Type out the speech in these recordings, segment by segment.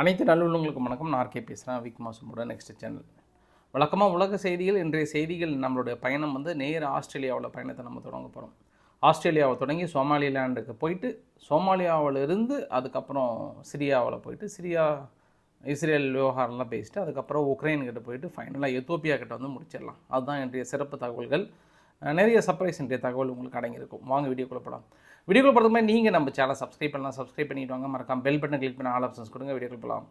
அனைத்து நல்லுள்ளங்களுக்கும் வணக்கம். நான் ஆர்கே பேசுகிறேன் விக் மாசமோட நெக்ஸ்ட் சேனல் வழக்கமாக உலக செய்திகள் இன்றைய செய்திகள் நம்மளுடைய பயணம் வந்து நேர ஆஸ்திரேலியாவில் பயணத்தை நம்ம தொடங்க போகிறோம் ஆஸ்திரேலியாவை தொடங்கி சோமாலிலாண்டுக்கு போயிட்டு சோமாலியாவில் இருந்து அதுக்கப்புறம் சிரியாவில் போயிட்டு சிரியா இஸ்ரேல் விவகாரம்லாம் பேசிட்டு அதுக்கப்புறம் உக்ரைன்கிட்ட போயிட்டு ஃபைனலாக எத்தோப்பியா கிட்ட வந்து முடிச்சிடலாம். அதுதான் இன்றைய சிறப்பு தகவல்கள். நிறைய சர்ப்ரைஸ் இன்றைய தகவல் உங்களுக்கு அடங்கியிருக்கும். வாங்க வீடியோ குழப்பலாம் வீடியோக்குள்ள போகிறது மாதிரி நீங்கள் நம்ம சேனல் சப்ஸ்கிரைப் பண்ணலாம். சப்ஸ்கிரைப் பண்ணிட்டு வாங்க. மறக்காம பெல் பட்டன் கிளிக் பண்ண ஆல் ஆப்ஷன்ஸ் கொடுங்க. வீடியோக்குள்ள போகலாம்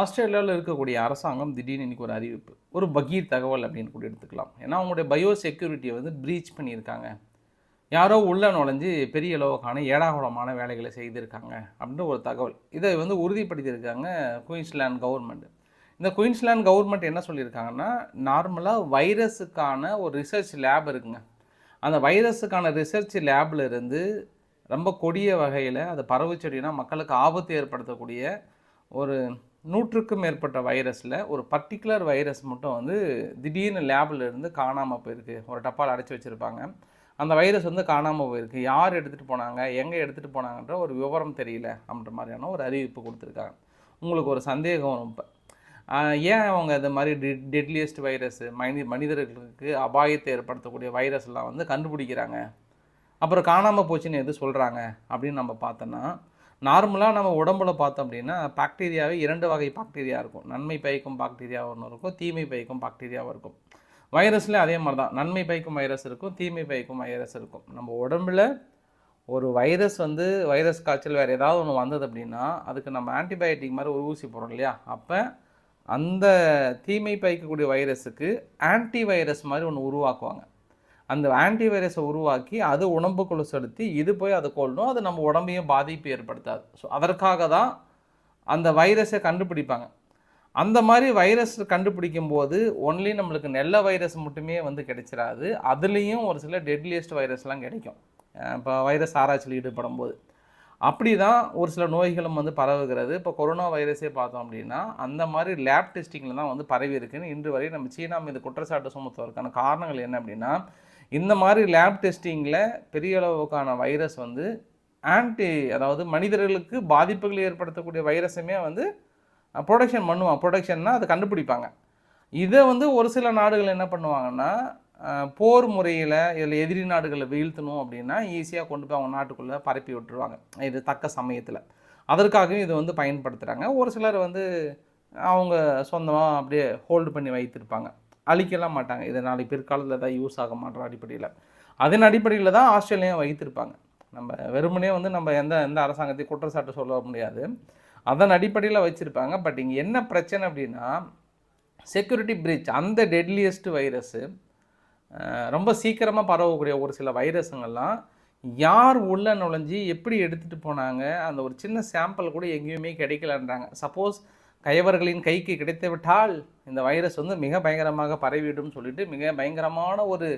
ஆஸ்திரேலியாவில் இருக்கக்கூடிய அரசாங்கம் திடீர்னு இன்றைக்கி ஒரு அறிவிப்பு ஒரு பகீர் தகவல் அப்படின்னு கூட எடுத்துக்கலாம். ஏன்னா அவங்களுடைய பயோ செக்யூரிட்டியை வந்து ப்ரீச் பண்ணியிருக்காங்க. யாரோ உள்ளே நுழைஞ்சு பெரிய அளவுக்கான ஏடாகுளமான வேலைகளை செய்திருக்காங்க. அப்படின்ற ஒரு தகவல். இதை வந்து உறுதிப்படுத்தியிருக்காங்க குயின்ஸ்லாண்ட் கவர்மெண்ட் இந்த குயின்ஸ்லாண்ட் கவர்மெண்ட் என்ன சொல்லியிருக்காங்கன்னா நார்மலாக வைரஸுக்கான ஒரு ரிசர்ச் லேப் இருக்குங்க. அந்த வைரஸுக்கான ரிசர்ச் லேபில் இருந்து ரொம்ப கொடிய வகையில் அது பரவுச்செடினா மக்களுக்கு ஆபத்து ஏற்படுத்தக்கூடிய ஒரு நூற்றுக்கும் மேற்பட்ட வைரஸில் ஒரு பர்டிகுலர் வைரஸ் மட்டும் வந்து திடீர்னு லேபில் இருந்து காணாமல் போயிருக்கு. ஒரு டப்பால் அடைச்சி வச்சுருப்பாங்க. அந்த வைரஸ் வந்து காணாமல் போயிருக்கு. யார் எடுத்துகிட்டு போனாங்க? எங்கே எடுத்துகிட்டு போனாங்கன்ற ஒரு விவரம் தெரியல அப்படின்ற மாதிரியான ஒரு அறிவிப்பு கொடுத்துருக்காங்க. உங்களுக்கு ஒரு சந்தேகம் வரும். இப்போ ஏன் அவங்க இந்த மாதிரி டெ டெட்லியஸ்ட் வைரஸ் மனி மனிதர்களுக்கு அபாயத்தை ஏற்படுத்தக்கூடிய வைரஸ்லாம் வந்து கண்டுபிடிக்கிறாங்க? அப்புறம் காணாமல் போச்சுன்னு எது சொல்கிறாங்க அப்படின்னு நம்ம பார்த்தோன்னா நார்மலாக நம்ம உடம்புல பார்த்தோம் அப்படின்னா பாக்டீரியாவே இரண்டு வகை பாக்டீரியா இருக்கும். நன்மை பயக்கும் பாக்டீரியா ஒன்று இருக்கும் தீமை பயக்கும் பாக்டீரியாவும் இருக்கும். வைரஸ்லேயும் அதே மாதிரி தான் நன்மை பயக்கும் வைரஸ் இருக்கும் தீமை பயக்கும் வைரஸ் இருக்கும். நம்ம உடம்புல ஒரு வைரஸ் வந்து வைரஸ் காய்ச்சல் வேறு ஏதாவது ஒன்று வந்தது அப்படின்னா அதுக்கு நம்ம ஆன்டிபயோட்டிக் மாதிரி ஒரு ஊசி போடுறோம் இல்லையா? அப்போ அந்த தீமை பயக்கக்கூடிய வைரஸுக்கு ஆன்டி வைரஸ் மாதிரி ஒன்று உருவாக்குவாங்க. அந்த ஆன்டி வைரஸை உருவாக்கி அது உடம்புக்குள்ள செலுத்தி இது போய் அதை கொள்ளணும் அது நம்ம உடம்பையும் பாதிப்பு ஏற்படுத்தாது. ஸோ அதற்காக தான் அந்த வைரஸை கண்டுபிடிப்பாங்க. அந்த மாதிரி வைரஸ் கண்டுபிடிக்கும் போது ஒன்லி நம்மளுக்கு நல்ல வைரஸ் மட்டுமே வந்து கிடைச்சிடாது அதுலேயும் ஒரு சில டெட்லியஸ்ட் வைரஸ்லாம் கிடைக்கும். இப்போ வைரஸ் ஆராய்ச்சியில் ஈடுபடும் போது அப்படி தான் ஒரு சில நோய்களும் வந்து பரவுகிறது. இப்போ கொரோனா வைரஸே பார்த்தோம் அப்படின்னா அந்த மாதிரி லேப் டெஸ்டிங்கில் தான் வந்து பரவி இருக்குன்னு இன்று வரை நம்ம சீனா மீது குற்றச்சாட்டு சுமத்துவதற்கான காரணங்கள் என்ன அப்படின்னா இந்த மாதிரி லேப் டெஸ்டிங்கில் பெரிய அளவுக்கான வைரஸ் வந்து ஆன்டி அதாவது மனிதர்களுக்கு பாதிப்புகளை ஏற்படுத்தக்கூடிய வைரஸுமே வந்து ப்ரொடக்ஷன் பண்ணுவான். ப்ரொடக்ஷன்னா அதை கண்டுபிடிப்பாங்க. இதை வந்து ஒரு சில நாடுகள் என்ன பண்ணுவாங்கன்னா போர் முறையில் இதில் எதிரி நாடுகளை வீழ்த்தணும் அப்படின்னா ஈஸியாக கொண்டு போய் அவங்க நாட்டுக்குள்ளே பரப்பி விட்டுருவாங்க. இது தக்க சமயத்தில். அதற்காகவும் இதை வந்து பயன்படுத்துகிறாங்க ஒரு சிலர் வந்து அவங்க சொந்தமாக அப்படியே ஹோல்டு பண்ணி வைத்திருப்பாங்க. அழிக்கலாம் மாட்டாங்க. இது நாளைக்கு பிற்காலத்தில் தான் யூஸ் ஆக மாட்டோம் அடிப்படையில். அதன் அடிப்படையில் தான் ஆஸ்திரேலியா வைத்திருப்பாங்க. நம்ம வெறுமனே வந்து நம்ம எந்த எந்த அரசாங்கத்தையும் குற்றச்சாட்டு சொல்ல முடியாது. அதன் அடிப்படையில் வச்சுருப்பாங்க. பட் இங்கே என்ன பிரச்சனை அப்படின்னா செக்யூரிட்டி பிரீச் அந்த டெட்லியஸ்ட் வைரஸு ரொம்ப சீக்கிரமாக பரவக்கூடிய ஒரு சில வைரஸுங்கள்லாம் யார் உள்ள நுழைஞ்சி எப்படி எடுத்துகிட்டு போனாங்க? அந்த ஒரு சின்ன சாம்பிள் கூட எங்கேயுமே கிடைக்கலன்றாங்க. சப்போஸ் கைவர்களின் கைக்கு கிடைத்து விட்டால் இந்த வைரஸ் வந்து மிக பயங்கரமாக பரவிடும் சொல்லிட்டு மிக பயங்கரமான ஒரு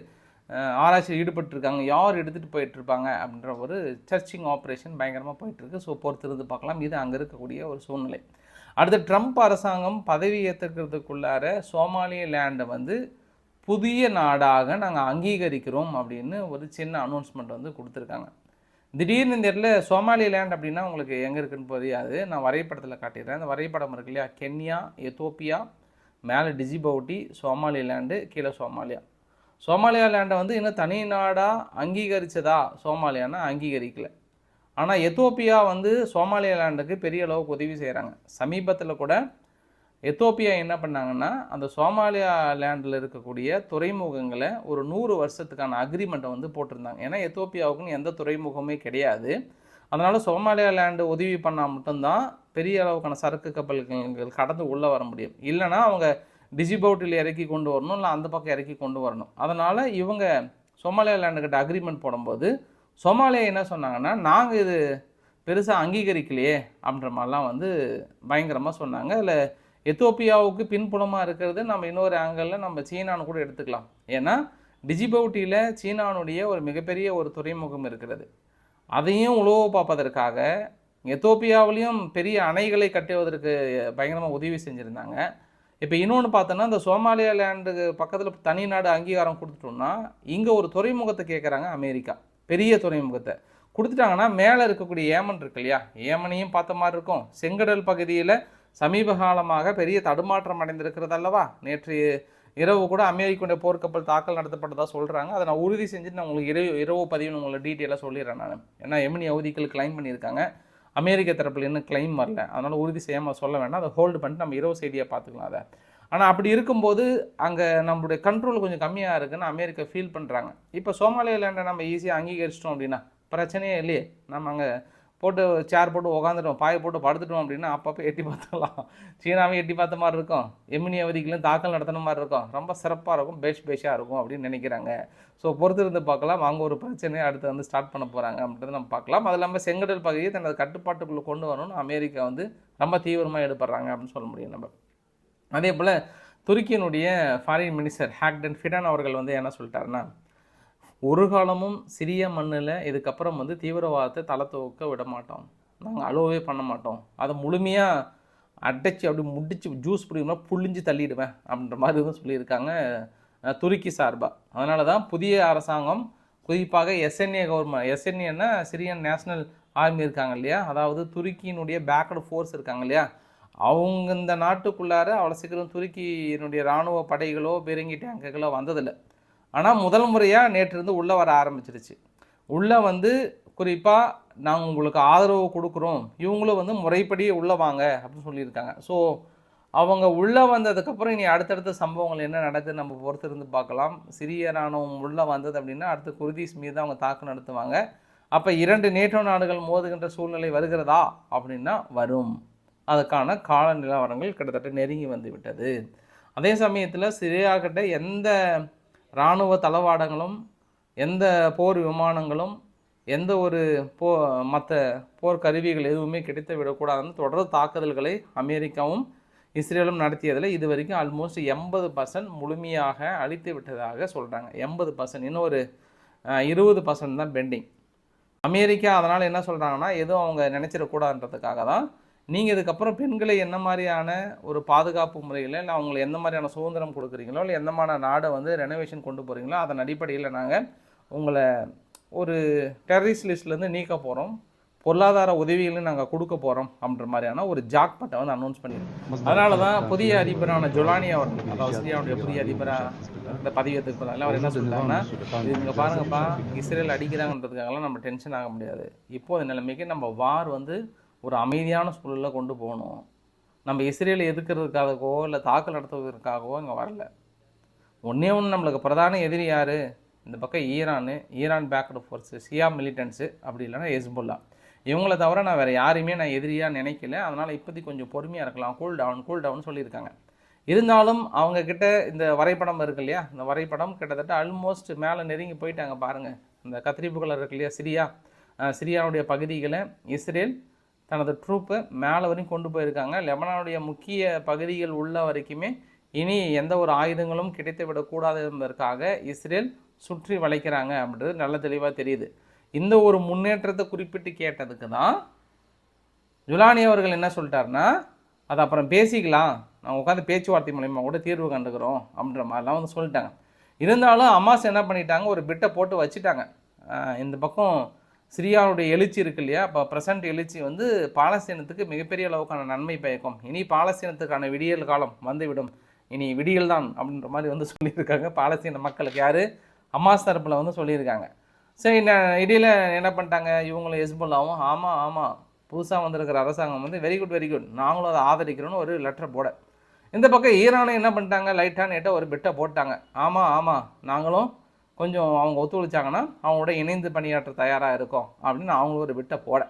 ஆராய்ச்சியில் ஈடுபட்டிருக்காங்க. யார் எடுத்துகிட்டு போயிட்டுருப்பாங்க அப்படின்ற ஒரு சர்ச்சிங் ஆப்ரேஷன் பயங்கரமாக போயிட்டுருக்கு. ஸோ பொறுத்திருந்து பார்க்கலாம். இது அங்கே இருக்கக்கூடிய ஒரு சூழ்நிலை. அடுத்து ட்ரம்ப் அரசாங்கம் பதவி ஏற்றுக்கிறதுக்குள்ளார சோமாலிய லேண்டை வந்து புதிய நாடாக நாங்கள் அங்கீகரிக்கிறோம் அப்படின்னு ஒரு சின்ன அனௌன்ஸ்மெண்ட் வந்து கொடுத்துருக்காங்க. திடீர்னு இந்த இடத்துல சோமாலிய லேண்ட் அப்படின்னா உங்களுக்கு எங்கே இருக்குன்னு தெரியாது நான் வரைபடத்தில் காட்டிடுறேன். அந்த வரைபடம் இருக்கு இல்லையா? கென்யா எத்தோப்பியா மேலே டிஜிபவுட்டி சோமாலிய லேண்டு கீழே சோமாலியா. சோமாலியா லேண்டை வந்து இன்னும் தனி நாடாக அங்கீகரிச்சதா? சோமாலியானா அங்கீகரிக்கல. ஆனால் எத்தோப்பியா வந்து சோமாலியா லேண்டுக்கு பெரிய அளவுக்கு உதவி செய்கிறாங்க சமீபத்தில் கூட எத்தோப்பியா என்ன பண்ணாங்கன்னா அந்த சோமாலியா லேண்டில் இருக்கக்கூடிய துறைமுகங்களை ஒரு நூறு வருஷத்துக்கான அக்ரிமெண்ட்டை வந்து போட்டிருந்தாங்க. ஏன்னா எத்தோப்பியாவுக்குன்னு எந்த துறைமுகமே கிடையாது. அதனால் சோமாலியா லேண்டு உதவி பண்ணால் மட்டும்தான் பெரிய அளவுக்கான சரக்கு கப்பல்கள் கடந்து உள்ளே வர முடியும். இல்லைன்னா அவங்க டிஜிபவுட்டில் இறக்கி கொண்டு வரணும் இல்லை அந்த பக்கம் இறக்கி கொண்டு வரணும். அதனால் இவங்க சோமாலியா லேண்டுக்கிட்ட அக்ரிமெண்ட் போடும்போது சோமாலியா என்ன சொன்னாங்கன்னா நாங்கள் இது பெருசாக அங்கீகரிக்கலையே அப்படின்ற மாதிரிலாம் வந்து பயங்கரமாக சொன்னாங்க. இல்லை எத்தோப்பியாவுக்கு பின்புலமாக இருக்கிறது நம்ம இன்னொரு ஆங்கிளில் நம்ம சீனான்னு கூட எடுத்துக்கலாம். ஏன்னா டிஜிபவுட்டியில் சீனானுடைய ஒரு மிகப்பெரிய ஒரு துறைமுகம் இருக்கிறது. அதையும் உழவு பார்ப்பதற்காக எத்தோப்பியாவிலையும் பெரிய அணைகளை கட்டுவதற்கு பயங்கரமாக உதவி செஞ்சுருந்தாங்க. இப்போ இன்னொன்று பார்த்தோன்னா இந்த சோமாலியா லேண்டுக்கு பக்கத்தில் தனி நாடு அங்கீகாரம் கொடுத்துட்டோம்னா இங்கே ஒரு துறைமுகத்தை கேட்குறாங்க அமெரிக்கா. பெரிய துறைமுகத்தை. கொடுத்துட்டாங்கன்னா மேலே இருக்கக்கூடிய ஏமன் இருக்கு இல்லையா? ஏமனையும் பார்த்த மாதிரி இருக்கும். செங்கடல் பகுதியில் சமீப காலமாக பெரிய தடுமாற்றம் அடைந்திருக்கிறது அல்லவா? நேற்று இரவு கூட அமெரிக்கனுடைய போர்க்கப்பல் தாக்கல் நடத்தப்பட்டதாக சொல்கிறாங்க அதை நான் உறுதி செஞ்சுட்டு நான் உங்களுக்கு இரவு இரவு பதிவு உங்களை டீட்டெயிலாக சொல்லிடுறேன் நான். ஏன்னா எமினி அவதிகள் கிளைம் பண்ணியிருக்காங்க. அமெரிக்க தரப்பில் இன்னும் கிளைம் வரல. அதனால் உறுதி செய்யாமல் சொல்ல வேண்டாம். அதை ஹோல்டு பண்ணிட்டு நம்ம இரவு செய்தியாக பார்த்துக்கலாம் அதை. ஆனால் அப்படி இருக்கும்போது அங்கே நம்மளுடைய கண்ட்ரோல் கொஞ்சம் கம்மியாக இருக்குன்னு அமெரிக்கா ஃபீல் பண்ணுறாங்க இப்போ சோமாலியாலேண்டை நம்ம ஈஸியாக அங்கீகரிச்சிட்டோம் அப்படின்னா பிரச்சனையே இல்லையே. நம்ம அங்கே போட்டு சேர் போட்டு உக்காந்துட்டோம் பாயை போட்டு படுத்துட்டோம் அப்படின்னா அப்பப்போ எட்டி பார்த்துக்கலாம் சீனாவையும் எட்டி பார்த்த மாதிரி இருக்கும். எமினி அவதிகளும் தாக்கல் நடத்தின மாதிரி இருக்கும். ரொம்ப சிறப்பாக இருக்கும் பேஷ் பேஷாக இருக்கும் அப்படின்னு நினைக்கிறாங்க. ஸோ பொறுத்திருந்து பார்க்கலாம். அங்கே ஒரு பிரச்சனையை அடுத்து வந்து ஸ்டார்ட் பண்ண போகிறாங்க அப்படின்றத நம்ம பார்க்கலாம். அது இல்லாமல் செங்கடல் பகுதியை தனது கட்டுப்பாட்டுக்குள்ளே கொண்டு வரணும்னு அமெரிக்கா வந்து ரொம்ப தீவிரமாக ஈடுபடுறாங்க அப்படின்னு சொல்ல முடியும் நம்ம. அதே போல் துருக்கியினுடைய ஃபாரின் மினிஸ்டர் ஹேக்டன் ஃபிடான் அவர்கள் வந்து என்ன சொல்லிட்டாருன்னா ஒரு காலமும் சிறிய மண்ணில் இதுக்கப்புறம் வந்து தீவிரவாதத்தை தலை துவக்க விட மாட்டோம். நாங்கள் அலோவே பண்ண மாட்டோம். அதை முழுமையாக அடைச்சி அப்படி முடிச்சு ஜூஸ் பிடிக்குமா புழிஞ்சு தள்ளிடுவேன் அப்படின்ற மாதிரி தான் சொல்லியிருக்காங்க துருக்கி சார்பாக அதனால தான் புதிய அரசாங்கம் குறிப்பாக எஸ்என்ஏ கவர்மெண்ட் எஸ்என்ஏன்னா சிரியன் நேஷனல் ஆர்மி இருக்காங்க இல்லையா? அதாவது துருக்கியினுடைய பேக்கடு ஃபோர்ஸ் இருக்காங்க இல்லையா? அவங்க இந்த நாட்டுக்குள்ளார அவ்வளோ சீக்கிரம் துருக்கியினுடைய இராணுவ படைகளோ பீரங்கி டேங்குகளோ வந்ததில்லை. ஆனால் முதல் முறையாக நேற்றிருந்து உள்ளே வர ஆரம்பிச்சிருச்சு. உள்ளே வந்து குறிப்பாக நாங்கள் உங்களுக்கு ஆதரவு கொடுக்குறோம். இவங்களும் வந்து முறைப்படி உள்ளே வாங்க அப்படின்னு சொல்லியிருக்காங்க. ஸோ அவங்க உள்ளே வந்ததுக்கப்புறம் இனி அடுத்தடுத்த சம்பவங்கள் என்ன நடக்குது நம்ம பொறுத்திருந்து பார்க்கலாம். சிறிய ராணுவம் உள்ளே வந்தது அப்படின்னா அடுத்து குர்தீஸ் மீது அவங்க தாக்கு நடத்துவாங்க. அப்போ இரண்டு நேட்டோ நாடுகள் மோதுகின்ற சூழ்நிலை வருகிறதா அப்படின்னா வரும். அதுக்கான கால நிலவரங்கள் கிட்டத்தட்ட நெருங்கி வந்து விட்டது. அதே சமயத்தில் சிரியாக்கிட்ட எந்த இராணுவ தளவாடங்களும் எந்த போர் விமானங்களும் எந்த ஒரு போ மற்ற போர் கருவிகள் எதுவுமே கிடைத்து விடக்கூடாதுன்னு தொடர் தாக்குதல்களை அமெரிக்காவும் இஸ்ரேலும் நடத்தியதில் இது வரைக்கும் ஆல்மோஸ்ட் எண்பது பர்சன்ட் முழுமையாக அழித்து விட்டதாக சொல்கிறாங்க எண்பது பர்சன்ட் இன்னும் ஒரு இருபது பர்சன்ட் தான் பெண்டிங் அமெரிக்கா அதனால் என்ன சொல்கிறாங்கன்னா எதுவும் அவங்க நினச்சிடக்கூடாதுன்றதுக்காக தான் நீங்கள் இதுக்கப்புறம் பெண்களை என்ன மாதிரியான ஒரு பாதுகாப்பு முறையில் இல்லை அவங்களை எந்த மாதிரியான சுதந்திரம் கொடுக்குறீங்களோ இல்லை எந்த மாதிரி நாடை வந்து ரெனோவேஷன் கொண்டு போகிறீங்களோ அதன் அடிப்படையில் நாங்கள் உங்களை ஒரு டெரரிஸ்ட் லிஸ்ட்லேருந்து நீக்க போகிறோம் பொருளாதார உதவிகளும் நாங்கள் கொடுக்க போகிறோம் அப்படின்ற மாதிரியான ஒரு ஜாக்பட்டை வந்து அனௌன்ஸ் பண்ணியிருக்கோம் அதனால தான் புதிய அதிபரான ஜொலானி அவர்கள் அதாவது சிரியாவுடைய புதிய அதிபராக இந்த பதவியத்துக்கு போகிறாங்க அவர் என்ன சொல்லிட்டாங்கன்னா இது இங்கே பாருங்கப்பா இஸ்ரேல் அடிக்கிறாங்கன்றதுக்காகலாம் நம்ம டென்ஷன் ஆக முடியாது. இப்போது நிலைமைக்கு நம்ம வார் வந்து ஒரு அமைதியான சூழலில் கொண்டு போகணும். நம்ம இஸ்ரேலை எதிர்க்கிறதுக்காகவோ இல்லை தாக்கல் நடத்துவதற்காகவோ இங்கே வரல. ஒன்றே ஒன்று நம்மளுக்கு பிரதான எதிரி யார்? இந்த பக்கம் Iran Iran backed force Shia militants அப்படி இல்லைன்னா ஹெஸ்புல்லா. இவங்கள தவிர நான் வேறு யாரையுமே நான் எதிரியாக நினைக்கல. அதனால் இப்போதைக்கு கொஞ்சம் பொறுமையாக இருக்கலாம். கூல் டவுன் கூல் டவுன் சொல்லியிருக்காங்க. இருந்தாலும் அவங்கக்கிட்ட இந்த வரைபடம் இருக்கு இல்லையா? இந்த வரைபடம் கிட்டத்தட்ட ஆல்மோஸ்ட் மேலே நெருங்கி போயிட்டாங்க பாருங்கள் இந்த கத்திரிப்பு கலர் இருக்கு இல்லையா? சிரியா சிரியாவுடைய பகுதிகளை இஸ்ரேல் தனது ட்ரூப்பு மேலே வரையும் கொண்டு போயிருக்காங்க. லெபனானுடைய முக்கிய பகுதிகள் உள்ள வரைக்குமே இனி எந்த ஒரு ஆயுதங்களும் கிடைத்து விடக்கூடாது என்பதற்காக இஸ்ரேல் சுற்றி வளைக்கிறாங்க அப்படின்றது நல்ல தெளிவாக தெரியுது. இந்த ஒரு முன்னேற்றத்தை குறிப்பிட்டு கேட்டதுக்கு தான் ஜுலானி அவர்கள் என்ன சொல்லிட்டாருன்னா அது அப்புறம் பேசிக்கலாம். நாங்கள் உட்காந்து பேச்சுவார்த்தை மூலயமா கூட தீர்வு கண்டுக்கிறோம் அப்படின்ற மாதிரிலாம் வந்து சொல்லிட்டாங்க. இருந்தாலும் அம்மாஸ் என்ன பண்ணிட்டாங்க? ஒரு பிட்டை போட்டு வச்சுட்டாங்க. இந்த பக்கம் சிரியாவுடைய எழுச்சி இருக்கு இல்லையா? இப்போ ப்ரெசன்ட் எழுச்சி வந்து பாலஸ்தீனத்துக்கு மிகப்பெரிய அளவுக்கான நன்மை பயக்கும். இனி பாலஸ்தீனத்துக்கான விடியல் காலம் வந்துவிடும். இனி விடியல் தான் அப்படின்ற மாதிரி வந்து சொல்லியிருக்காங்க. பாலஸ்தீன மக்களுக்கு யார்? அம்மாஸ் தரப்பில் வந்து சொல்லியிருக்காங்க. சரி நான் இடையில் என்ன பண்ணிட்டாங்க? இவங்களும் ஹெஸ்புல்லாவும் ஆமாம் ஆமாம் புதுசாக வந்திருக்கிற அரசாங்கம் வந்து வெரி குட் வெரி குட் நாங்களும் அதை ஆதரிக்கிறோன்னு ஒரு லெட்டர் போட. இந்த பக்கம் ஈரானை என்ன பண்ணிட்டாங்க? லைட்டாக நேட்டாக ஒரு பிட்டை போட்டாங்க. ஆமாம் ஆமாம் நாங்களும் கொஞ்சம் அவங்க ஒத்துழைச்சாங்கன்னா அவங்களோட இணைந்து பணியாற்ற தயாராக இருக்கும் அப்படின்னு அவங்களும் ஒரு பிட்டை போட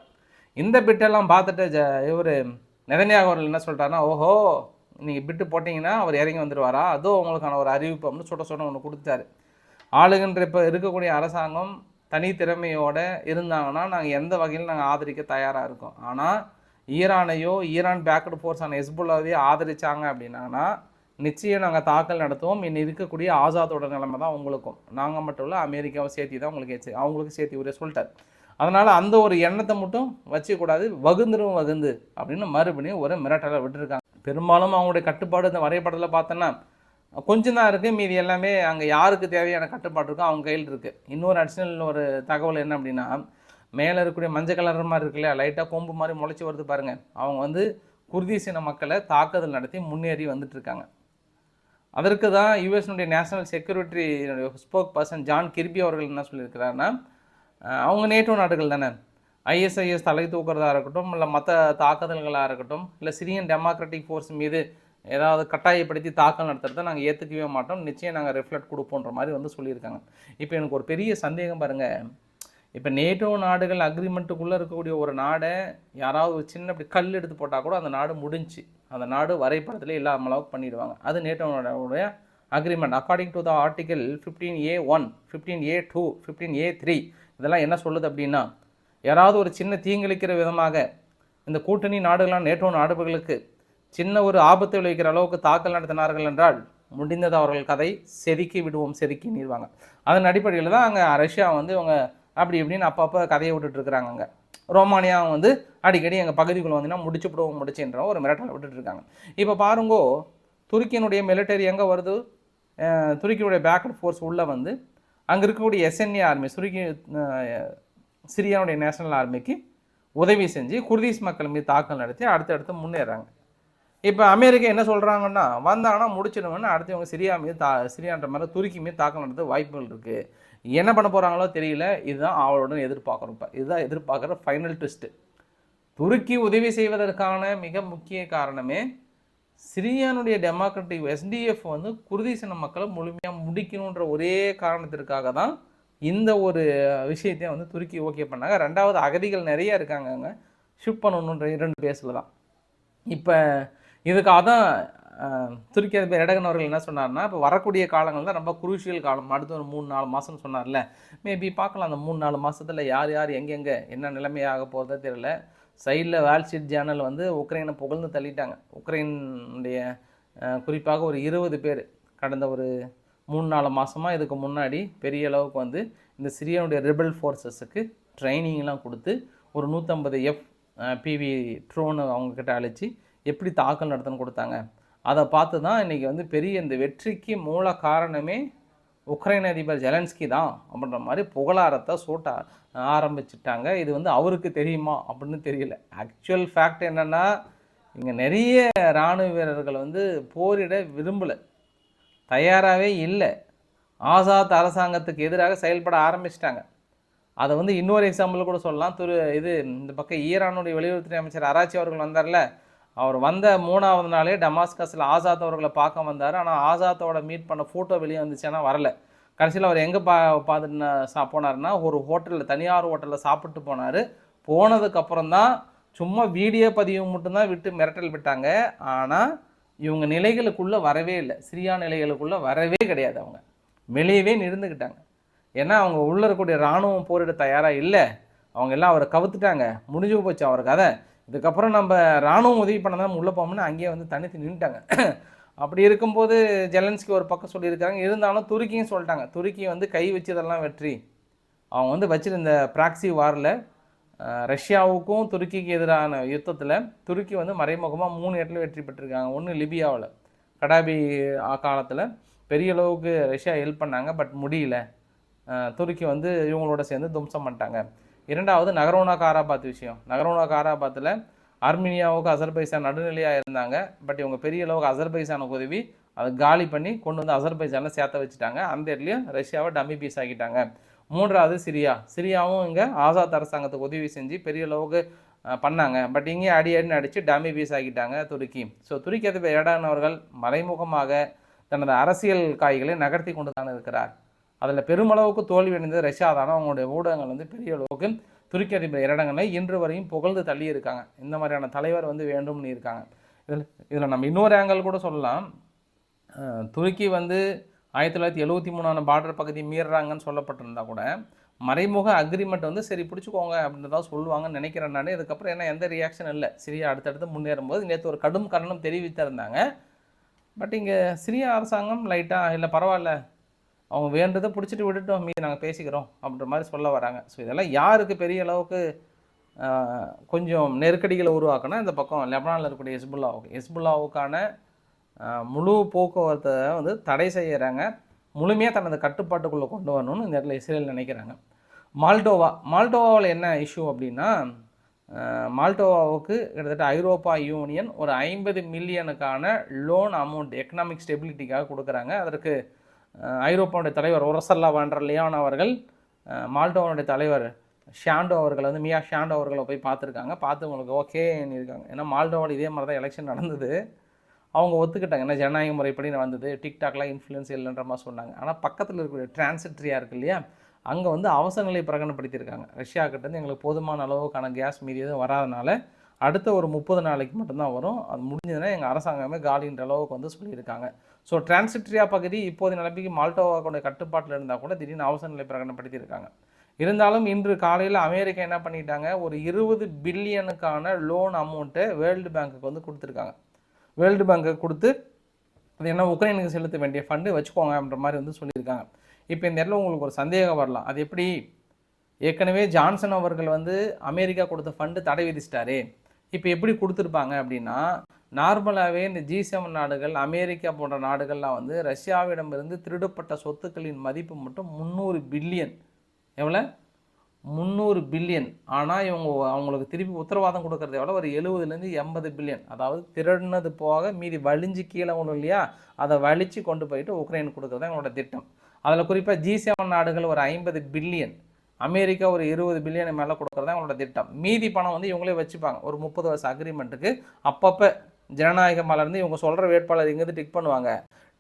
இந்த பிட்டெல்லாம் பார்த்துட்டு ஜ இவர் நெதன்யாகு அவர்கள் என்ன சொல்லிட்டாருன்னா ஓஹோ நீங்கள் பிட்டு போட்டிங்கன்னா அவர் இறங்கி வந்துடுவாரா அதுவும் உங்களுக்கான ஒரு அறிவிப்பு அப்படின்னு சுட சுட ஒன்று கொடுத்தாரு ஆளுகின்ற இப்போ இருக்கக்கூடிய அரசாங்கம் தனித்திறமையோடு இருந்தாங்கன்னா நாங்கள் எந்த வகையில் நாங்கள் ஆதரிக்க தயாராக இருக்கோம். ஆனால் ஈரானையோ ஈரான் பேக்கடு ஃபோர்ஸான ஹெஸ்புல்லாவையோ ஆதரித்தாங்க அப்படின்னாங்கன்னா நிச்சயம் நாங்கள் தாக்கல் நடத்துவோம். இன்னும் இருக்கக்கூடிய ஆசாதோட நிலைமை தான் உங்களுக்கும். நாங்கள் மட்டும் இல்லை அமெரிக்காவை சேர்த்தி தான் உங்களுக்கு எச்சு- அவங்களுக்கு சேர்த்தி ஒரு சொல்லிட்டார். அதனால் அந்த ஒரு எண்ணத்தை மட்டும் வச்சுக்கூடாது. வகுந்துரும் வகுந்து அப்படின்னு மறுபடியும் ஒரு மிரட்டலை விட்டுருக்காங்க. பெரும்பாலும் அவங்களுடைய கட்டுப்பாடு இந்த வரைபடத்தில் பார்த்தோன்னா கொஞ்சம் தான் இருக்குது மீதி எல்லாமே அங்கே யாருக்கு தேவையான கட்டுப்பாடு இருக்கோ அவங்க கையில் இருக்குது இன்னொரு அடிஷ்னல் ஒரு தகவல் என்ன அப்படின்னா மேலே இருக்கக்கூடிய மஞ்சள் கலர் மாதிரி இருக்கு இல்லையா? லைட்டாக கொம்பு மாதிரி முளைச்சி வருது பாருங்கள் அவங்க வந்து குர்தீசின மக்களை தாக்குதல் நடத்தி முன்னேறி வந்துட்டுருக்காங்க அதற்கு தான் யூஎஸ்னுடைய national security spokesperson John Kirby அவர்கள் என்ன சொல்லியிருக்கிறாருன்னா அவங்க நேட்டோ நாடுகள் தானே. ஐஎஸ்ஐஎஸ் தலை தூக்குறதா இருக்கட்டும் இல்லை மற்ற தாக்குதல்களாக இருக்கட்டும் இல்லை சிரியன் டெமோக்ராட்டிக் ஃபோர்ஸ் மீது ஏதாவது கட்டாயப்படுத்தி தாக்கல் நடத்துகிறத நாங்கள் ஏற்றுக்கவே மாட்டோம். நிச்சயம் நாங்கள் ரிஃப்ளெக்ட் கொடுப்போன்ற மாதிரி வந்து சொல்லியிருக்காங்க. இப்போ எனக்கு ஒரு பெரிய சந்தேகம் பாருங்கள் இப்போ நேட்டோ நாடுகள் அக்ரிமெண்ட்டுக்குள்ளே இருக்கக்கூடிய ஒரு நாடை யாராவது ஒரு சின்ன இப்படி கல் எடுத்து போட்டால் கூட அந்த நாடு முடிஞ்சு. அந்த நாடு வரைபடத்தில் இல்லாமல் அளவுக்கு பண்ணிடுவாங்க. அது நேட்டோடைய agreement according to the article fifteen A one fifteen A two fifteen A three இதெல்லாம் என்ன சொல்லுது அப்படின்னா யாராவது ஒரு சின்ன தீங்கிழிக்கிற விதமாக இந்த கூட்டணி நாடுகளான நேட்டோ நாடுகளுக்கு சின்ன ஒரு ஆபத்தை விளைவிக்கிற அளவுக்கு தாக்கல் நடத்தினார்கள் என்றால் முடிந்தது அவர்கள் கதை செதுக்கி விடுவோம் செதுக்கி நீர்வாங்க அதன் அடிப்படையில் தான் அங்கே ரஷ்யா வந்து இவங்க அப்படி இப்படின்னு அப்பப்போ கதையை விட்டுட்டு இருக்கிறாங்க அங்கே. ரோமானியா வந்து அடிக்கடி எங்கள் பகுதிக்குள்ளே வந்தீங்கன்னா முடிச்சு விடுவோம் முடிச்சுன்ற ஒரு மிரட்டலை விட்டுட்டு இருக்காங்க இப்போ பாருங்கோ துருக்கியினுடைய மிலிட்டரி எங்கே வருது? துருக்கியுடைய பேக்கட் ஃபோர்ஸ் உள்ளே வந்து அங்கே இருக்கக்கூடிய எஸ்என்ஏ ஆர்மி துருக்கி சிரியாவுடைய நேஷனல் ஆர்மிக்கு உதவி செஞ்சு குர்தீஸ் மக்கள் மீது தாக்கல் நடத்தி அடுத்தடுத்து முன்னேறாங்க. இப்போ அமெரிக்கா என்ன சொல்கிறாங்கன்னா வந்தாங்கன்னா முடிச்சிடுவேன்னு அடுத்து இவங்க சிரியா மீது தா சிரியான்ற மாதிரி துருக்கி மீது தாக்கல் நடத்த வாய்ப்புகள் இருக்குது என்ன பண்ண போகிறாங்களோ தெரியல. இதுதான் அவளுடன் எதிர்பார்க்குறோம் இப்போ இதுதான் எதிர்பார்க்குற ஃபைனல் ட்விஸ்ட்டு துருக்கி உதவி செய்வதற்கான மிக முக்கிய காரணமே சிரியானுடைய டெமோக்ராட்டிக் எஸ்டிஎஃப் வந்து குர்தீசன மக்களை முழுமையாக முடிக்கணுன்ற ஒரே காரணத்திற்காக தான் இந்த ஒரு விஷயத்தையும் வந்து துருக்கி ஓகே பண்ணாங்க. ரெண்டாவது அகதிகள் நிறைய இருக்காங்க அங்கே ஷிப் பண்ணணுன்ற இரண்டு பேஸில் தான். இப்போ இதுக்காக தான் துருக்கி அதிபர் எடகன் அவர்கள் என்ன சொன்னார்னா இப்போ வரக்கூடிய காலங்கள் தான் ரொம்ப குரூஷியல் காலம் அடுத்த ஒரு மூணு நாலு மாதம்னு சொன்னார்ல. மேபி பார்க்கலாம் அந்த மூணு நாலு மாதத்தில் யார் யார் எங்கெங்கே என்ன நிலைமையாக போகிறதோ தெரியல. சைடில் வால் ஸ்ட்ரீட் ஜேர்னல் வந்து உக்ரைனை புகழ்ந்து தள்ளிட்டாங்க. உக்ரைனுடைய குறிப்பாக ஒரு இருபது பேர் கடந்த ஒரு மூணு நாலு மாதமாக இதுக்கு முன்னாடி பெரிய அளவுக்கு வந்து இந்த சிரியனுடைய ரிபல் ஃபோர்ஸஸுக்கு ட்ரைனிங்லாம் கொடுத்து ஒரு நூற்றம்பது எஃப் பிவி ட்ரோனு அவங்கக்கிட்ட அழைச்சி எப்படி தாக்கல் நடத்தணும்னு கொடுத்தாங்க. அதை பார்த்து தான் இன்றைக்கி வந்து பெரிய இந்த வெற்றிக்கு மூல காரணமே உக்ரைன் அதிபர் ஜெலன்ஸ்கி தான் அப்படின்ற மாதிரி புகழாரத்தை சூட்ட ஆரம்பிச்சிட்டாங்க. இது வந்து அவருக்கு தெரியுமா அப்படின்னு தெரியல. ஆக்சுவல் ஃபேக்ட் என்னென்னா இங்கே நிறைய இராணுவ வீரர்கள் வந்து போரிட விரும்பலை. தயாராகவே இல்லை. ஆசாத் அரசாங்கத்துக்கு எதிராக செயல்பட ஆரம்பிச்சிட்டாங்க. அதை வந்து இன்னொரு எக்ஸாம்பிள் கூட சொல்லலாம். துரு இது இந்த பக்கம் ஈரானுடைய வெளியுறவுத்துறை அமைச்சர் அராச்சி அவர்கள் வந்தார்ல அவர் வந்த மூணாவது நாளே டமாஸ்கஸில் ஆசாத் அவர்களை பார்க்க வந்தார். ஆனால் ஆசாத்தோட மீட் பண்ண ஃபோட்டோ வெளியே வந்துச்சுன்னா வரல. கடைசியில் அவர் எங்கே பா பார்த்துட்டு சா போனார்னா ஒரு ஹோட்டலில் தனியார் ஹோட்டலில் சாப்பிட்டு போனார். போனதுக்கப்புறம் தான் சும்மா வீடியோ பதிவு மட்டும்தான் விட்டு மிரட்டல் விட்டாங்க. ஆனால் இவங்க நிலைகளுக்குள்ளே வரவே இல்லை. சிரியா நிலைகளுக்குள்ளே வரவே கிடையாது அவங்க. வெளியவே நிறுந்துக்கிட்டாங்க ஏன்னா அவங்க உள்ளே இருக்கக்கூடிய இராணுவம் போரிட தயாராக இல்லை. அவங்க எல்லாம் அவரை கவுத்துட்டாங்க. முடிஞ்சு போச்சு அவர் கதை. இதுக்கப்புறம் நம்ம இராணுவம் உதவி பண்ண தான் உள்ளே போகணும்னு அங்கேயே வந்து தனித்து நின்றுட்டாங்க அப்படி இருக்கும்போது ஜெலன்ஸ்கி ஒரு பக்கம் சொல்லியிருக்காங்க இருந்தாலும் துருக்கியும் சொல்லிட்டாங்க. துருக்கி வந்து கை வச்சதெல்லாம் வெற்றி. அவங்க வந்து வச்சிருந்த ப்ராக்சி வாரில் ரஷ்யாவுக்கும் துருக்கிக்கு எதிரான யுத்தத்தில் துருக்கி வந்து மறைமுகமாக மூணு இடத்துல வெற்றி பெற்றிருக்காங்க. ஒன்று லிபியாவில். கடாபி காலத்தில் பெரிய அளவுக்கு ரஷ்யா ஹெல்ப் பண்ணாங்க பட் முடியல. துருக்கி வந்து இவங்களோட சேர்ந்து தும்சம் பண்ணிட்டாங்க. இரண்டாவது நகரோனா காராபாத் விஷயம். நகரோனா காராபாத்தில் ஆர்மீனியாவுக்கு அசர்பைசான் நடுநிலையாக இருந்தாங்க. பட் இவங்க பெரிய அளவுக்கு அசர்பைசானுக்கு உதவி அதை காலி பண்ணி கொண்டு வந்து அசர்பைசானில் சேர்த்த வச்சுட்டாங்க. அந்த இடத்துலையும் ரஷ்யாவை டம்மி பீஸ் ஆக்கிட்டாங்க. மூன்றாவது சிரியா. சிரியாவும் இங்கே ஆசாத் அரசாங்கத்துக்கு உதவி செஞ்சு பெரிய அளவுக்கு பண்ணாங்க. பட் இங்கே அடி அடின்னு அடித்து டம்மி பீஸ் ஆக்கிட்டாங்க துருக்கி. ஸோ துருக்கி அதிபர் எர்டான் மறைமுகமாக தனது அரசியல் காய்களை நகர்த்தி கொண்டு தான் இருக்கிறார். அதில் பெருமளவுக்கு தோல்வி அடைந்தது ரஷ்யா. தானே அவங்களுடைய ஊடகங்கள் வந்து பெரிய அளவுக்கு துருக்கி அதிபர் இரடங்களை இன்று வரையும் புகழ்ந்து தள்ளி இருக்காங்க இந்த மாதிரியான தலைவர் வந்து வேண்டும்னு இருக்காங்க. இதில் இதில் நம்ம இன்னொரு ஆங்கிள் கூட சொல்லலாம். துருக்கி வந்து ஆயிரத்தி தொள்ளாயிரத்தி எழுபத்தி மூணான பார்டர் பகுதி மீறுறாங்கன்னு சொல்லப்பட்டிருந்தா கூட மறைமுக அக்ரிமெண்ட் வந்து சரி பிடிச்சிக்கோங்க அப்படின்றதா சொல்லுவாங்கன்னு நினைக்கிறேன் நான். இதுக்கப்புறம் என்ன எந்த ரியாக்ஷன் இல்லை. சிரியா அடுத்தடுத்து முன்னேறும்போது நேற்று ஒரு கடும் கண்டனம் தெரிவித்திருந்தாங்க. பட் இங்கே சிரியா அரசாங்கம் லைட்டாக இல்லை பரவாயில்ல. அவங்க வேண்டதை பிடிச்சிட்டு விட்டுட்டோம் மீதி நாங்கள் பேசிக்கிறோம் அப்படின்ற மாதிரி சொல்ல வராங்க. ஸோ இதெல்லாம் யாருக்கு பெரிய அளவுக்கு கொஞ்சம் நெருக்கடிகளை உருவாக்குனா இந்த பக்கம் லெபனானில் இருக்கக்கூடிய ஹெஸ்புல்லாவுக்கு. ஹெஸ்புல்லாவுக்கான முழு போக்குவரத்தை வந்து தடை செய்கிறாங்க முழுமையாக தனது கட்டுப்பாட்டுக்குள்ளே கொண்டு வரணும்னு இந்த இடத்துல இஸ்ரேல் நினைக்கிறாங்க. மால்டோவா மால்டோவாவில் என்ன இஷ்யூ அப்படின்னா மால்டோவாவுக்கு கிட்டத்தட்ட ஐரோப்பா யூனியன் ஒரு ஐம்பது மில்லியனுக்கான லோன் அமௌண்ட் எக்கனாமிக் ஸ்டெபிலிட்டிக்காக கொடுக்குறாங்க. அதற்கு ஐரோப்பாவுடைய தலைவர் ஒரசல்லா வாண்டர் லியான் அவர்கள் மால்டோவனுடைய தலைவர் ஷாண்டோ அவர்கள் வந்து மியா ஷாண்டோ அவர்களை போய் பார்த்துருக்காங்க. பார்த்து உங்களுக்கு ஓகேன்னு இருக்காங்க. ஏன்னா மால்டோவில் இதே மாதிரி தான் எலெக்ஷன் நடந்தது. அவங்க ஒத்துக்கிட்டாங்க. என்ன ஜனநாயக முறைப்படி வந்தது டிக்டாக்லாம் இன்ஃப்ளூயன்ஸ் இல்லைன்ற மாதிரி சொன்னாங்க. ஆனால் பக்கத்தில் இருக்கக்கூடிய டிரான்சிட்ரியாக இருக்கு இல்லையா அங்கே வந்து அவசர நிலை பிரகடனப்படுத்தியிருக்காங்க. ரஷ்யா கிட்டேருந்து எங்களுக்கு போதுமான அளவுக்கான கேஸ் மீதி எதுவும் வராதனால அடுத்த ஒரு முப்பது நாளைக்கு மட்டும்தான் வரும். அது முடிஞ்சதுன்னா எங்கள் அரசாங்கமே காலின்ற அளவுக்கு வந்து சொல்லியிருக்காங்க. ஸோ டிரான்சிட்ரியா பகுதி இப்போது நிலைமைக்கு மால்டோவாக்கோட கட்டுப்பாட்டில் இருந்தால் கூட திடீர்னு அவசர நிலை பிரகடனப்படுத்தியிருக்காங்க இருந்தாலும் இன்று காலையில் அமெரிக்கா என்ன பண்ணிட்டாங்க? ஒரு இருபது பில்லியனுக்கான லோன் அமௌண்ட்டை வேர்ல்டு பேங்க்குக்கு வந்து கொடுத்துருக்காங்க. வேர்ல்டு பேங்க்கு கொடுத்து அது என்ன உக்ரைனுக்கு செலுத்த வேண்டிய ஃபண்டு வச்சுக்கோங்க அப்படின்ற மாதிரி வந்து சொல்லியிருக்காங்க. இப்போ இந்த இடத்துல உங்களுக்கு ஒரு சந்தேகம் வரலாம். அது எப்படி? ஏற்கனவே ஜான்சன் அவர்கள் வந்து அமெரிக்கா கொடுத்த ஃபண்டு தடை விதிச்சிட்டாரே. இப்போ எப்படி கொடுத்துருப்பாங்க அப்படின்னா நார்மலாகவே இந்த ஜி செவன் நாடுகள் அமெரிக்கா போன்ற நாடுகள்லாம் வந்து ரஷ்யாவிடமிருந்து திருடப்பட்ட சொத்துக்களின் மதிப்பு மட்டும் முந்நூறு பில்லியன். எவ்வளோ முந்நூறு பில்லியன். ஆனால் இவங்க அவங்களுக்கு திருப்பி உத்தரவாதம் கொடுக்கறது எவ்வளோ ஒரு எழுபதுலேருந்து எண்பது பில்லியன். அதாவது திருடினது போக மீதி வலிஞ்சு கீழே ஒன்றும் இல்லையா? அதை வலிச்சு கொண்டு போயிட்டு உக்ரைன் கொடுக்குறது தான் எங்களோட திட்டம். அதில் குறிப்பாக ஜி செவன் நாடுகள் ஒரு ஐம்பது பில்லியன். அமெரிக்கா ஒரு இருபது பில்லியன் மேலே கொடுக்குறது தான் திட்டம். மீதி பணம் வந்து இவங்களே வச்சுப்பாங்க. ஒரு முப்பது வருஷம் அக்ரிமெண்ட்டுக்கு அப்பப்போ ஜனநாயக மலர்ந்து இவங்க சொல்கிற வேட்பாளர் இங்கேருந்து டிக் பண்ணுவாங்க.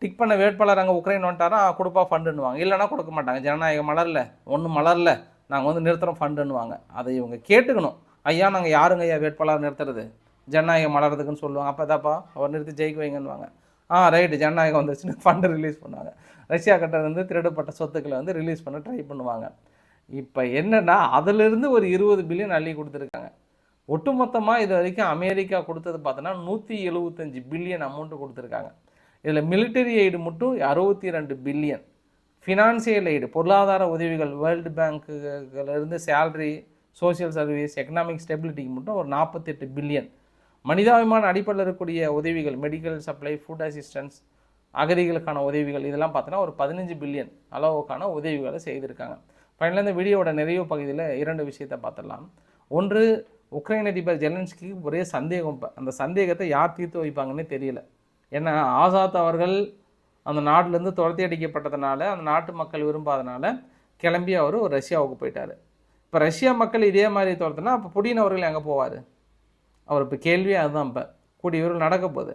டிக் பண்ண வேட்பாளர் அங்கே உக்ரைன் வந்துட்டாரா கொடுப்பா ஃபண்டுன்னுவாங்க இல்லைன்னா கொடுக்க மாட்டாங்க. ஜனநாயக மலரில் ஒன்றும் மலரில் நாங்கள் வந்து நிறுத்துகிறோம் ஃபண்டுன்னுவாங்க அதை இவங்க கேட்டுக்கணும். ஐயா நாங்கள் யாருங்க ஐயா வேட்பாளர் நிறுத்துறது? ஜனநாயகம் மலர்றதுக்குன்னு சொல்லுவாங்க. அப்போ தாப்பா அவர் நிறுத்தி ஜெயிக்க வைங்கன்னுவாங்க ஆ ரைட்டு ஜனநாயகம் வந்துருச்சுன்னு ஃபண்டு ரிலீஸ் பண்ணுவாங்க. ரஷ்யா கிட்ட இருந்து திருடப்பட்ட சொத்துக்களை வந்து ரிலீஸ் பண்ண ட்ரை பண்ணுவாங்க. இப்போ என்னென்னா அதிலிருந்து ஒரு இருபது பில்லியன் அள்ளி கொடுத்துருக்காங்க. ஒட்டுமொத்தமாக இது வரைக்கும் அமெரிக்கா கொடுத்தது பார்த்தோன்னா நூற்றி எழுபத்தஞ்சி பில்லியன் அமௌண்ட்டு கொடுத்துருக்காங்க. இதில் மிலிட்டரி எய்டு மட்டும் அறுபத்தி ரெண்டு பில்லியன். ஃபினான்சியல் எய்டு பொருளாதார உதவிகள் வேர்ல்டு பேங்க்குலேருந்து சேல்ரி சோஷியல் சர்வீஸ் எக்கனாமிக் ஸ்டெபிலிட்டிக்கு மட்டும் ஒரு நாற்பத்தெட்டு பில்லியன். மனிதாபிமான அடிப்படையில் இருக்கக்கூடிய உதவிகள் மெடிக்கல் சப்ளை ஃபுட் அசிஸ்டன்ஸ் அகதிகளுக்கான உதவிகள் இதெல்லாம் பார்த்தோன்னா ஒரு பதினஞ்சு பில்லியன் அளவுக்கான உதவிகளை செய்திருக்காங்க. ஃபைனலாக இந்த வீடியோட நிறைவு பகுதியில் இரண்டு விஷயத்தை பார்த்துடலாம். ஒன்று உக்ரைன் அதிபர் ஜெலன்ஸ்கி ஒரே சந்தேகம் இப்போ அந்த சந்தேகத்தை யார் தீர்த்து வைப்பாங்கன்னே தெரியல. ஏன்னா ஆசாத் அவர்கள் அந்த நாட்டிலேருந்து துரத்தி அடிக்கப்பட்டதுனால அந்த நாட்டு மக்கள் விரும்பாதனால கிளம்பி அவர் ஒரு ரஷ்யாவுக்கு போயிட்டார். இப்போ ரஷ்யா மக்கள் இதே மாதிரி துரத்துனா அப்போ புடின் அவர்கள் எங்கே போவார்? அவர் இப்போ கேள்வி அதுதான் இப்போ. கூடிய இவர்கள் நடக்க போகுது.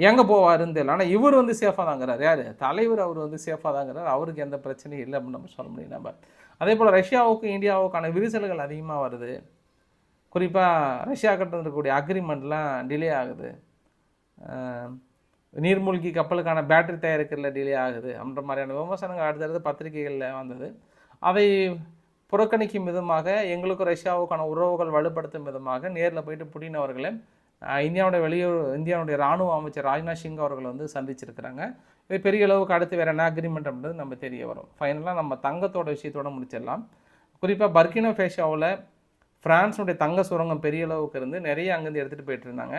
எங்கே போவாருன்னு தெரியல. ஆனால் இவர் வந்து சேஃபாக தாங்கிறார். யார்? தலைவர் அவர் வந்து சேஃபாக தாங்கிறார். அவருக்கு எந்த பிரச்சனையும் இல்லை அப்படின்னு நம்ம சொல்ல முடியும். நம்ம அதே போல் ரஷ்யாவுக்கும் இந்தியாவுக்கான விரிசல்கள் அதிகமாக வருது. குறிப்பாக ரஷ்யா கிட்ட இருக்கக்கூடிய அக்ரிமெண்ட்லாம் டிலே ஆகுது. நீர்மூழ்கி கப்பலுக்கான பேட்டரி தயாரிக்கிறதுல டிலே ஆகுது. அப்படின்ற மாதிரியான விமர்சனங்கள் அடுத்தடுத்து பத்திரிகைகளில் வந்தது. அதை புறக்கணிக்கும் விதமாக எங்களுக்கும் ரஷ்யாவுக்கான உறவுகள் வலுப்படுத்தும் விதமாக நேரில் போயிட்டு புடின் அவர்களை இந்தியாவுடைய வெளியுறவு இந்தியாவுடைய ராணுவ அமைச்சர் ராஜ்நாத் சிங் அவர்கள் வந்து சந்திச்சிருக்கிறாங்க. இது பெரிய அளவுக்கு அடுத்து வேறு என்ன அக்ரிமெண்ட் அப்படின்றது நம்ம தெரிய வரும். ஃபைனலாக நம்ம தங்கத்தோட விஷயத்தோட முடிச்சிடலாம். குறிப்பாக பர்கினோ ஃபேஷாவில் ஃப்ரான்ஸுடைய தங்க சுரங்கம் பெரிய அளவுக்கு இருந்து நிறைய அங்கேருந்து எடுத்துகிட்டு போயிட்டு இருந்தாங்க.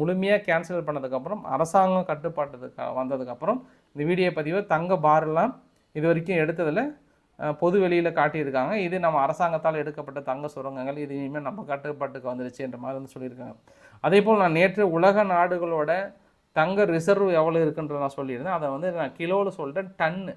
முழுமையாக கேன்சல் பண்ணதுக்கப்புறம் அரசாங்கம் கட்டுப்பாட்டுக்கு வந்ததுக்கப்புறம் இந்த வீடியோ பதிவை தங்க பார்லாம் இது வரைக்கும் எடுத்ததில் பொது வெளியில் காட்டியிருக்காங்க. இது நம்ம அரசாங்கத்தால் எடுக்கப்பட்ட தங்க சுரங்கங்கள். இது இனிமேல் நம்ம கட்டுப்பாட்டுக்கு வந்துருச்சுன்ற மாதிரி வந்து சொல்லியிருக்காங்க. அதே போல் நான் நேற்று உலக நாடுகளோட தங்க ரிசர்வ் எவ்வளோ இருக்குன்ற நான் சொல்லியிருந்தேன். அதை வந்து நான் கிலோவில் சொல்லிட்டேன் டன்னு.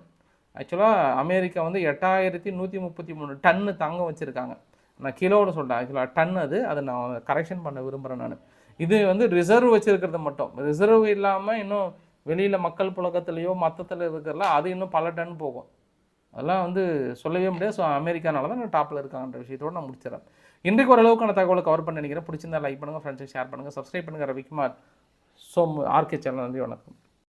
ஆக்சுவலாக அமெரிக்கா வந்து எட்டாயிரத்தி நூற்றி முப்பத்தி மூணு டன்னு தங்கம் வச்சுருக்காங்க. நான் கிலோவில் சொல்கிறேன் ஆக்சுவலாக டன் அது. அதை நான் கரெக்ஷன் பண்ண விரும்புகிறேன் நான். இது வந்து ரிசர்வ் வச்சுருக்கிறது மட்டும். ரிசர்வ் இல்லாமல் இன்னும் வெளியில் மக்கள் புழக்கத்துலேயோ மற்றத்தில் இருக்கிறல அது இன்னும் பல டன் போகும். அதெல்லாம் வந்து சொல்லவே முடியாது. ஸோ அமெரிக்கானால தான் நான் டாப்பில் இருக்காங்கன்ற விஷயத்தோடு நான் முடிச்சிடறேன். இன்றைக்கு ஓரளவுக்கான தகவலை கவர் பண்ண நினைக்கிறேன். பிடிச்சிருந்தா லைக் பண்ணுங்கள் ஃப்ரெண்ட்ஸுக்கு ஷேர் பண்ணுங்கள் சப்ஸ்கிரைப் பண்ணுங்கள் ரவிக்குமார். ஸோ ஆர்கே சேனல் நன்றி வணக்கம்.